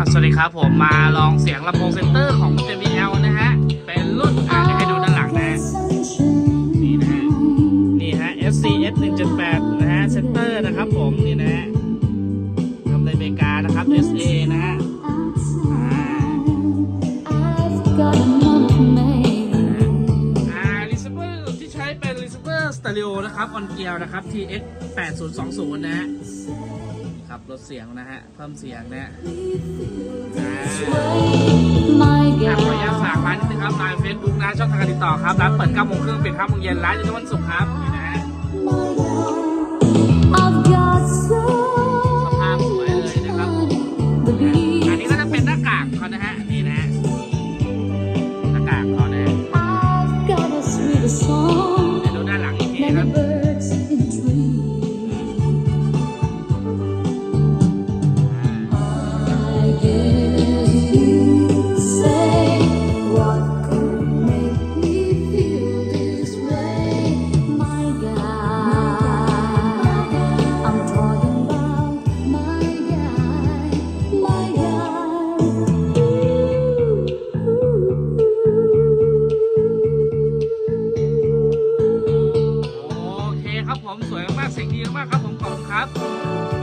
อะสวัสดีครับผมมาลองเสียงลำโพงเซนเตอร์ของ JBL นะฮะ เป็นรุ่นอะจะให้ดูด้านหลังนะ นี่นะฮะ นี่ฮะ FCS 1.8นะฮะเซนเตอร์นะครับผมนี่นะฮะทำในอเมริกานะครับ SA นะฮะอ่าอ่า receiver ที่ใช้เป็น receiver stereo นะครับ on gear นะครับ TX 8020 นะฮะ ครับลดเสียงนะฮะเพิ่มเสียงนะฮะอ่าอะขออนุญาตฝากร้านนิดนึงครับร้านเฟซบุ๊กนะช่องทางการติดต่อครับร้านเปิด9โมงครึ่งปิด5โมงเย็นร้านอยู่ทุกวันศุกร์ครับนี่นะฮะสภาพสวยเลยนะครับอันนี้ก็จะเป็นหน้ากากเขานะฮะนี่นะฮะหน้ากากเขานะฮะเดี๋ยวดูด้านหลังอีกทีครับ สียงดีมากครับผมขอบคุณครับ